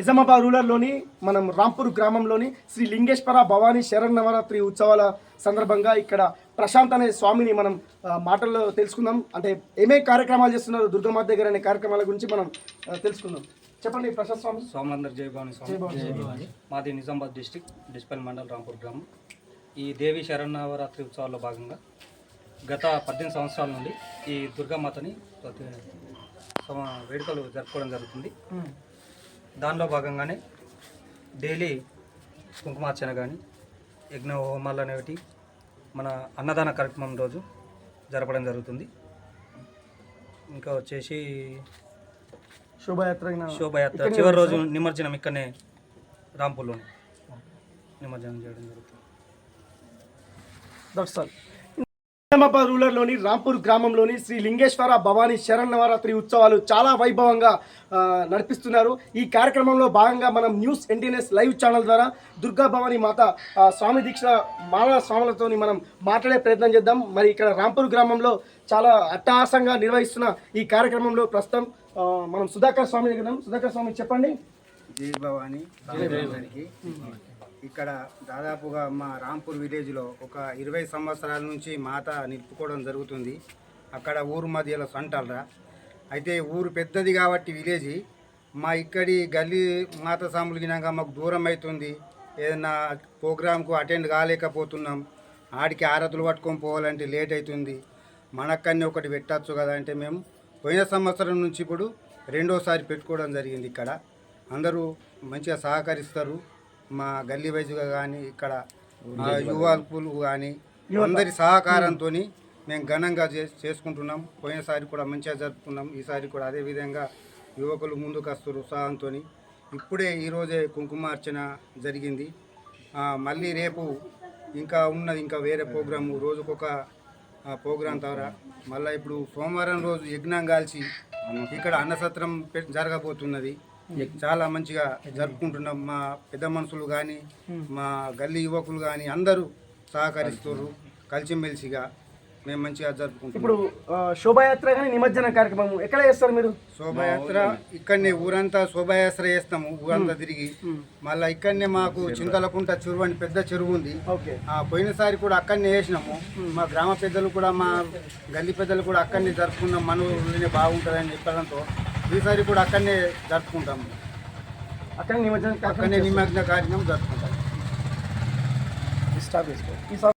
నిజామాబాద్ రూరల్లోని మనం రాంపూర్ గ్రామంలోని శ్రీ లింగేశ్వర భవానీ శరన్నవరాత్రి ఉత్సవాల సందర్భంగా ఇక్కడ ప్రశాంత్ అనే స్వామిని మనం మాటల్లో తెలుసుకుందాం. అంటే ఏమేమి కార్యక్రమాలు చేస్తున్నారు దుర్గమాత దగ్గర అనే కార్యక్రమాల గురించి మనం తెలుసుకుందాం. చెప్పండి ప్రశాంత్ స్వామి. సోమలందర్ జయభవాని స్వామి. మాది నిజామాబాద్ డిస్టిక్ డిస్పల్ మండల్ రాంపూర్ గ్రామం. ఈ దేవి శరణవరాత్రి ఉత్సవాల్లో భాగంగా గత పద్దెనిమిది సంవత్సరాల నుండి ఈ దుర్గామాతని వేడుకలు జరుపుకోవడం జరుగుతుంది. దానిలో భాగంగానే డైలీ కుంకుమార్చన కానీ యజ్ఞ హోమాలు అనేవి మన అన్నదాన కార్యక్రమం రోజు జరపడం జరుగుతుంది. ఇంకా వచ్చేసి శోభయాత్ర శోభయాత్ర చివరి రోజు? నిమజ్జనం ఇక్కడనే రాంపూర్లోనే నిమజ్జనం చేయడం జరుగుతుంది. That's all. నిజామాబాద్ రూరల్లోని రాంపూర్ గ్రామంలోని శ్రీ లింగేశ్వర భవానీ శరన్నవరాత్రి ఉత్సవాలు చాలా వైభవంగా నడిపిస్తున్నారు. ఈ కార్యక్రమంలో భాగంగా మనం న్యూస్ ఎన్టీఎన్ఎస్ లైవ్ ఛానల్ ద్వారా దుర్గా భవానీ మాత స్వామి దీక్ష మాల స్వాములతో మనం మాట్లాడే ప్రయత్నం చేద్దాం. మరి ఇక్కడ రాంపూర్ గ్రామంలో చాలా అట్టహాసంగా నిర్వహిస్తున్న ఈ కార్యక్రమంలో ప్రస్తుతం మనం సుధాకర్ స్వామి దగ్గర. సుధాకర్ స్వామి చెప్పండి. జై భవాని. ఇక్కడ దాదాపుగా మా రాంపూర్ విలేజ్లో ఒక ఇరవై సంవత్సరాల నుంచి మాత నిలుపుకోవడం జరుగుతుంది. అక్కడ ఊరు మధ్యలో సంటలరా. అయితే ఊరు పెద్దది కాబట్టి విలేజ్. మా ఇక్కడి గల్లీ మాత సాములకినాక మాకు దూరం అవుతుంది ఏదైనా ప్రోగ్రాంకు అటెండ్ కాలేకపోతున్నాం. ఆడికి ఆరతులు పట్టుకొని పోవాలంటే లేట్ అవుతుంది మనక్కన్ని ఒకటి పెట్టచ్చు కదా అంటే మేము పోయిన సంవత్సరం నుంచి ఇప్పుడు రెండోసారి పెట్టుకోవడం జరిగింది ఇక్కడ. అందరూ మంచిగా సహకరిస్తారు. మా గల్లీ వైజ్గా కానీ ఇక్కడ యువకులు కానీ అందరి సహకారంతో మేము ఘనంగా చేసుకుంటున్నాం. పోయినసారి కూడా మంచిగా జరుపుకున్నాం. ఈసారి కూడా అదే విధంగా యువకులు ముందుకు వస్తారు ఉత్సాహంతో ఇప్పుడే ఈరోజే కుంకుమార్చన జరిగింది. మళ్ళీ రేపు ఇంకా ఉన్నది ఇంకా వేరే ప్రోగ్రాము. రోజుకొక ప్రోగ్రాం ద్వారా మళ్ళీ ఇప్పుడు సోమవారం రోజు యజ్ఞం కాల్చి ఇక్కడ అన్నసత్రం జరగబోతున్నది. చాలా మంచిగా జరుపుకుంటున్నాం మా పెద్ద మనుషులు కానీ మా గల్లీ యువకులు కానీ అందరూ సహకరిస్తారు కలిసిమెలిసిగా మేము మంచిగా జరుపుకుంటున్నాం. ఇప్పుడు శోభాయాత్ర కానీ నిమజ్జన కార్యక్రమం ఎక్కడ చేస్తారు మీరు? శోభయాత్ర ఇక్కడనే ఊరంతా శోభయాత్ర చేస్తాము ఊరంతా తిరిగి. మళ్ళీ ఇక్కడనే మాకు చింతలకుంట చెరువు అని పెద్ద చెరువు ఉంది. ఓకే. ఆ పోయినసారి కూడా అక్కడనే వేసినాము మా గ్రామ పెద్దలు కూడా మా గల్లీ పెద్దలు కూడా అక్కడనే జరుపుకున్నాం మన ఊళ్ళోనే బాగుంటుందని చెప్పడంతో ఈసారి కూడా అక్కడనే జరుపుకుంటాము. అక్కడ నిమజ్జన అక్కడనే నిమగ్న కార్యక్రమం జరుపుకుంటాం స్టాప్ చేసుకో